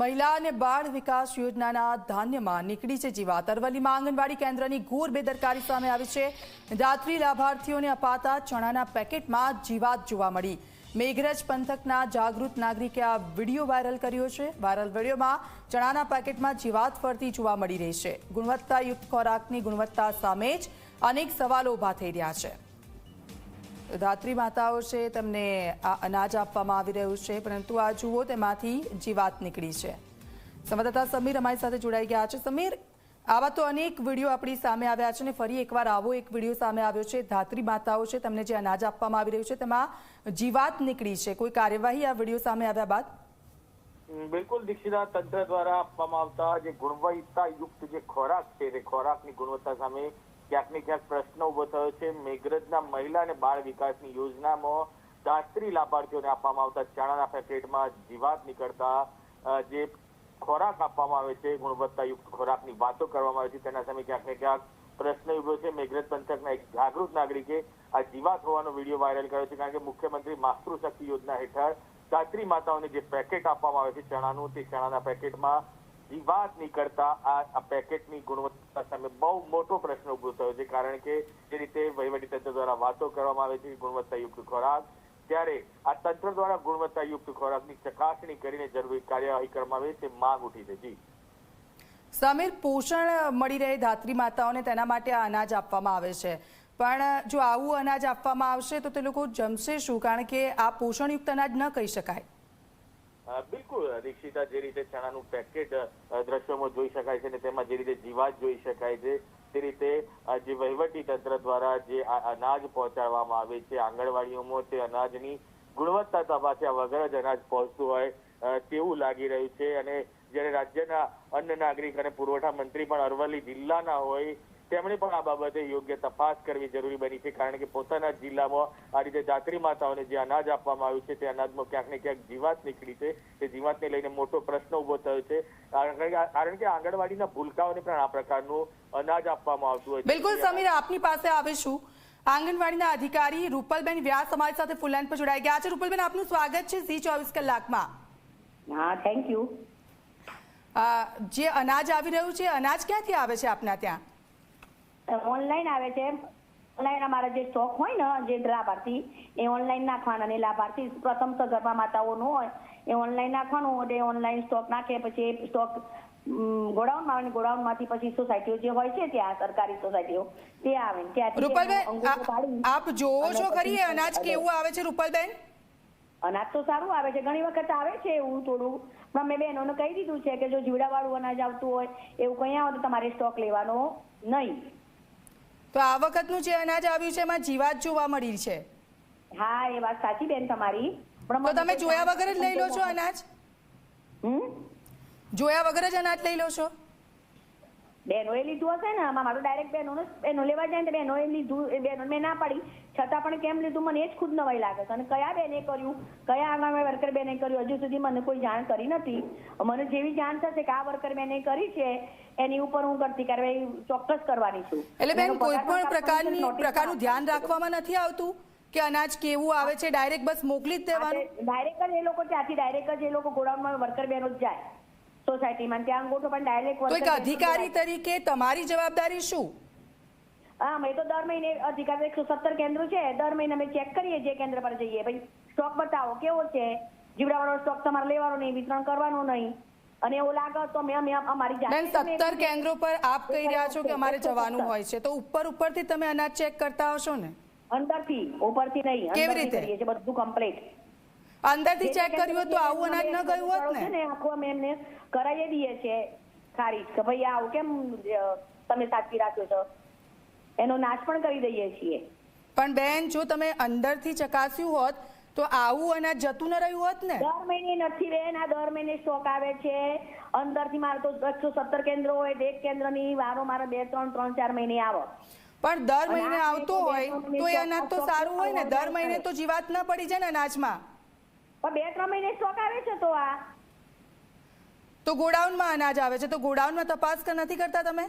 મહિલા અને બાળ વિકાસ યોજનાના ધાન્યમાં નીકળી છે જીવાત અરવલ્લીમાં આંગણવાડી કેન્દ્રની ઘોર બેદરકારી સામે આવી છે. દાત્રી લાભાર્થીઓને અપાતા ચણાના પેકેટમાં જીવાત જોવા મળી. મેઘરજ પંથકના જાગૃત નાગરિકે આ વીડિયો વાયરલ કર્યો છે. વાયરલ વિડીયોમાં ચણાના પેકેટમાં જીવાત ફરતી જોવા મળી રહી છે. ગુણવત્તાયુક્ત ખોરાકની ગુણવત્તા સામે જ અનેક સવાલો ઊભા થઈ રહ્યા છે. ધાત્રી માતાઓ છે, તેમને આ અનાજ આપવામાં આવી રહ્યું છે, પરંતુ આ જુઓ તેમાંથી જીવાત નીકળી છે. સંવાદદાતા સમીર અમારી સાથે જોડાઈ ગયા છે. સમીર, આવા તો અનેક વીડિયો આપણી સામે આવ્યા છે અને ફરી એકવાર આવો એક વીડિયો સામે આવ્યો છે. ધાત્રી માતાઓ છે, તેમને જે અનાજ આપવામાં આવી રહ્યું છે, તેમાં જીવાત નીકળી છે, કોઈ કાર્યવાહી આ વીડિયો સામે આવ્યા બાદ? બિલકુલ દીક્ષિતા તંત્ર દ્વારા આપવામાં આવતા જે ગુણવત્તા યુક્ત જે ખોરાક છે, તે ખોરાકની ગુણવત્તા સામે ક્યાંક ક્યાંક પ્રશ્ન ઊભો થયો છે. મેઘરજના મહિલા અને બાળ વિકાસની યોજનામાં દાસ્ત્રી લાભાર્થીઓને આપવામાં આવતા ચણાના પેકેટમાં જીવાત નીકળતા જે ખોરાક આપવામાં આવે છે, ગુણવત્તાયુક્ત ખોરાકની વાતો કરવામાં આવે છે. તેના સામે ક્યાંક ને ક્યાંક પ્રશ્ન ઊભો છે. મેઘરજ પંથકના એક જાગૃત નાગરિકે આ જીવાત હોવાનો વીડિયો વાયરલ કર્યો છે. કારણ કે મુખ્યમંત્રી માતૃશક્તિ યોજના હેઠળ દાત્રી માતાઓને જે પેકેટ આપવામાં આવે છે ચણાનું, તે ચણાના પેકેટમાં જીવાત નીકળતા આ પેકેટની ગુણવત્તા સામે બહુ મોટો પ્રશ્ન ઊભો થયો છે. કારણ કે જે રીતે વહીવટીતંત્ર દ્વારા વાતો કરવામાં આવે છે ગુણવત્તાયુક્ત ખોરાક, ત્યારે આ તંત્ર દ્વારા ગુણવત્તાયુક્ત ખોરાકની ચકાસણી કરીને જરૂરી કાર્યવાહી કરવામાં આવે તે માંગ ઉઠી છે. જી. સમીર, પોષણ મળી રહે ધાત્રી માતાઓને તેના માટે અનાજ આપવામાં આવે છે. પણ જો આવું અનાજ આપવામાં આવશે તો તે લોકો જમશે શું? કારણ કે આ પોષણયુક્ત અનાજ ન કહી શકાય. બિલકુલ, દીક્ષિતા જે રીતે ચણાનું પેકેટ દ્રશ્યોમાં જોઈ શકાય છે અને તેમાં જે રીતે જીવાત જોઈ શકાય છે, તે રીતે જે વહીવટી તંત્ર દ્વારા જે અનાજ પહોંચાડવામાં આવે છે, આંગણવાડીઓમાં તે અનાજની ગુણવત્તા તપાસ્યા વગર જ અનાજ પહોંચતું હોય તેવું લાગી રહ્યું છે. અને જ્યારે રાજ્યના અન્ન નાગરિક અને પુરવઠા મંત્રી પણ અરવલ્લી જિલ્લાના હોય તેમણે પણ આ બાબતે યોગ્ય તપાસ કરવી જરૂરી બની છે કારણ કે પોતાના જિલ્લામાં આ રીતે જાત્રી માતાઓને જે અનાજ આપવામાં આવ્યું છે તે અનાજમાં ક્યાંક ને ક્યાંક જીવાત નીકળી છે. તે જીવાતને લઈને મોટો પ્રશ્ન ઊભો થયો છે. કારણ કે આંગણવાડીના ભૂલકાઓને પણ આ પ્રકારનું અનાજ આપવામાં આવતું હોય બિલકુલ સમીર આપની પાસે આવીશું. આંગણવાડીના અધિકારી રૂપલબેન વ્યાસ અમારી સાથે ફૂલલાઈન પર જોડાઈ ગયા છે. રૂપલબેન આપનું સ્વાગત છે ઝી ચોવીસ કલાકમાં. હા થેન્ક યુ જે અનાજ આવી રહ્યું છે અનાજ ક્યાંથી આવે છે આપના ત્યાં? ઓનલાઈન આવે છે. ઓનલાઈન અમારા જે સ્ટોક હોય ને જે લાભાર્થી એ ઓનલાઈન નાખવાના ને લાભાર્થી પ્રથમ સગર્ભા માતાઓનું હોય એ ઓનલાઈન નાખવાનું એટલે ઓનલાઈન સ્ટોક નાખે પછી એ સ્ટોક ગોડાઉનમાં આવે ગોડાઉનમાંથી પછી સોસાયટીઓ જે હોય છે ત્યાં સરકારી સોસાયટીઓ તે આવે ત્યાંથી રૂપલબેન અંગૂઠો પાડી આ- આપ જોવો છો ખરી અનાજ કેવું આવે છે રૂપલબેન? અનાજ તો સારું આવે છે ઘણી વખત આવે છે એવું થોડું. પણ મેં બહેનોને કહી દીધું છે કે જો જીવડાવાળું અનાજ આવતું હોય એવું કંઈ આવે તો તમારે સ્ટોક લેવાનો નહીં. તો આ વખતનું જે અનાજ આવ્યું છે એમાં જીવાત જોવા મળી છે. હા એ વાત સાચી બેન તમારી. પણ તો તમે જોયા વગર જ લઈ લો છો અનાજ? હમ? જોયા વગર જ અનાજ લઈ લો છો? બહેનોએ લીધું હશે ને? આમાં મારું ડાયરેક્ટ બેનો બેનો લેવા જાય ને તો એ લીધું બેનો મેં ના પાડી. છતાં પણ કેમ લીધું મને એ જ ખુદ નવાઈ લાગે છે. અને કયા બેને કર્યું? કયા આંગણવાડી વર્કર બેને કર્યું? હજુ સુધી મને કોઈ જાણ કરી નથી. મને જેવી જાણ થશે કે આ વર્કર બેને કરી છે એની ઉપર હું કરતી કાર્યવાહી ચોક્કસ કરવાની છું. એટલે બેન કોઈ પણ પ્રકારની પ્રકારનું ધ્યાન રાખવામાં નથી આવતું? કે અનાજ કેવું આવે છે ડાયરેક્ટ બસ મોકલી જ દેવાનું? ડાયરેક્ટ જ એ લોકો ત્યાંથી ડાયરેક્ટ જ એ લોકો ગોડાઉનમાં વર્કર બેનો જ જાય સોસાયટીમાં ત્યાં અંગોઠો પણ ડાયરેક્ટ તો એક અધિકારી તરીકે તમારી જવાબદારી શું? હા મેં તો દર મહિને અધિકાર એકસો સત્તર કેન્દ્રો છે દર મહિને અમે ચેક કરીએ જે કેન્દ્ર પર જઈએ. ભાઈ સ્ટોક બતાવો કેવો છે? જીવડાવાળો સ્ટોક તમારે લેવાનો નહીં વિતરણ કરવાનું નહીં. અને એવું લાગે તો મેં અમે અમારી જાતે બેન સત્તર કેન્દ્રો પર આપ કહી રહ્યા છો કે અમારે જવાનું હોય છે. તો ઉપર ઉપરથી તમે અનાજ ચેક કરતા હશો ને? અંદરથી ઉપરથી નહીં કેવી રીતે? કરીએ છીએ બધું કમ્પ્લીટ અંદરથી ચેક કર્યું હોત તો આવું અનાજ ન ગયું હોત ને? આખું અમે એમને કરાવી દઈએ છીએ. ખારીજ કે ભાઈ આવું કેમ તમે સાચવી રાખ્યો છો? એનો નાશ પણ કરી દઈએ છીએ. પણ બેન જો તમે અંદરથી ચકાસ્યું હોત તો આવું અનાજ જતું ન રહ્યું હોત ને? દર મહિને નથી બેન આ દર મહિને સ્ટોક આવે છે. અંદરથી મારે તો એકસો સત્તર કેન્દ્રો હોય એક કેન્દ્રની વારો મારે બે ત્રણ ત્રણ ચાર મહિને આવો. પણ દર મહિને આવતો હોય તો એ અનાજ તો સારું હોય ને? દર મહિને તો જીવાત ના પડી જાય ને અનાજમાં? પણ બે ત્રણ મહિને સ્ટોક આવે છે તો આ. તો ગોડાઉનમાં અનાજ આવે છે. તો ગોડાઉનમાં તપાસ નથી કરતા તમે?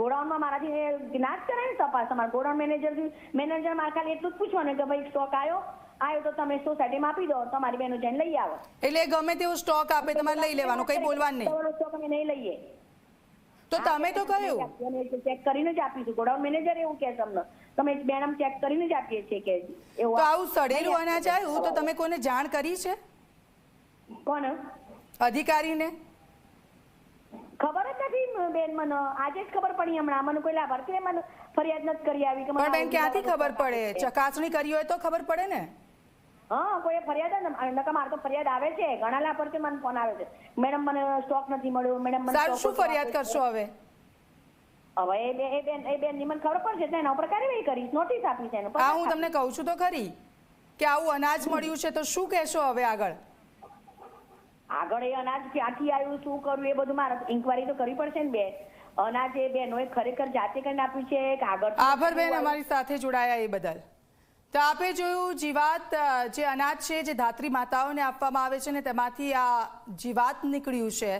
ગોડાઉનમાં મારાથી ના જ કરે ને તપાસ. તમારા ગોડાઉન મેનેજર મેનેજર મારે ખાલી એટલું જ પૂછો ને કે ભાઈ સ્ટોક આવ્યો આવ્યો તો તમે સોસાયટીમાં આપી દો. તમારી બહેનો જઈને લઈ આવો. એટલે ગમે તેવો સ્ટોક આપે તમારે લઈ લેવાનો. કઈ બોલવાનું નહીં. સ્ટોક અમે નહીં લઈએ. તો તમે તો કહ્યું ચેક કરીને જ આપીશું. ગોડાઉન મેનેજર એવું કે તમને. તમે મેડમ ચેક કરીને જ આપીએ છીએ કે એવું તો આવું સડેલું અનાજ આવ્યું તો તમે કોને જાણ કરી છે? કોને અધિકારીને? ખબર જ નથી બેન મને આજે જ ખબર પડી હમણાં. મને કોઈ લાભાર્થીએ મને ફરિયાદ નથી કરી આવી કે પણ બેન ક્યાંથી ખબર પડે? ચકાસણી કરી હોય તો ખબર પડે ને? હા કોઈ ફરિયાદ નકર મારે તો ફરિયાદ આવે છે. ઘણા લાભાર્થી મને ફોન આવે છે. મેડમ મને સ્ટોક નથી મળ્યો. મેડમ મને શું ફરિયાદ કરશો હવે? હવે એ બે- એ બેન એ બેનની મને ખબર પડશે તો એના ઉપર કાર્યવાહી કરીશ નોટિસ આપીશ છે હા હું તમને કહું છું તો ખરી. કે આવું અનાજ મળ્યું છે તો શું કહેશો હવે આગળ? આગળ એ અનાજ ક્યાંથી આવ્યું શું કરવું એ બધું મારે ઇન્કવાયરી તો કરવી પડશે ને બેન. અનાજ એ બેનોએ ખરેખર જાતે કરીને આપ્યું છે કે આગળ આભાર બેન અમારી સાથે જોડાયા એ બદલ. તો આપે જોયું જીવાત જે અનાજ છે જે ધાત્રી માતાઓને આપવામાં આવે છે ને તેમાંથી આ જીવાત નીકળ્યું છે.